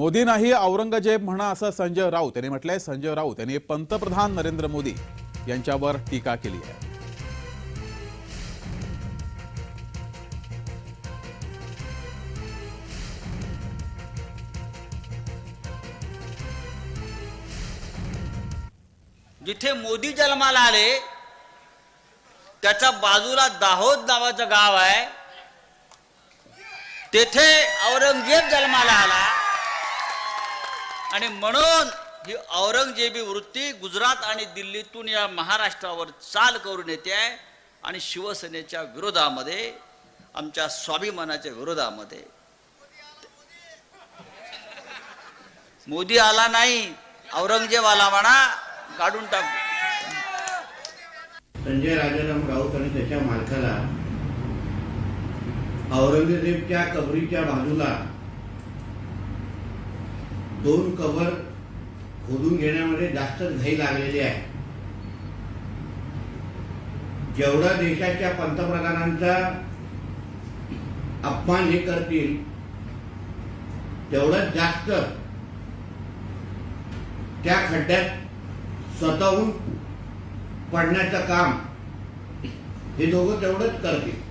मोदी नाही औरंगजेब म्हणा असं संजय राऊत यांनी म्हटलंय. संजय राऊत यांनी पंतप्रधान नरेंद्र मोदी यांच्यावर टीका केली आहे. जिथे मोदी जन्माला आले त्याच्या बाजूला दाहोद नावाचं गाव आहे. तेथे औरंगजेब जन्माला आला. आणि म्हणून ही औरंगजेबी वृत्ती गुजरात आणि दिल्लीतून या महाराष्ट्रावर चाल करून येते आहे आणि शिवसेनेच्या विरोधामध्ये आमच्या स्वाभिमानाच्या विरोधामध्ये. मोदी आला नाही औरंगजेब आला म्हणा काढून टाक. संजय राजाराम राऊत आणि त्याच्या मालकाला औरंगजेबच्या कबरीच्या बाजूला दोन कबर खोदून घेण्यामध्ये जास्तच घाई लागलेली आहे. जेवढा देशाच्या पंतप्रधानांचा अपमान हे करतील तेवढंच जास्त त्या खड्ड्यात स्वतःहून पडण्याचं काम हे दोघं तेवढंच करतील.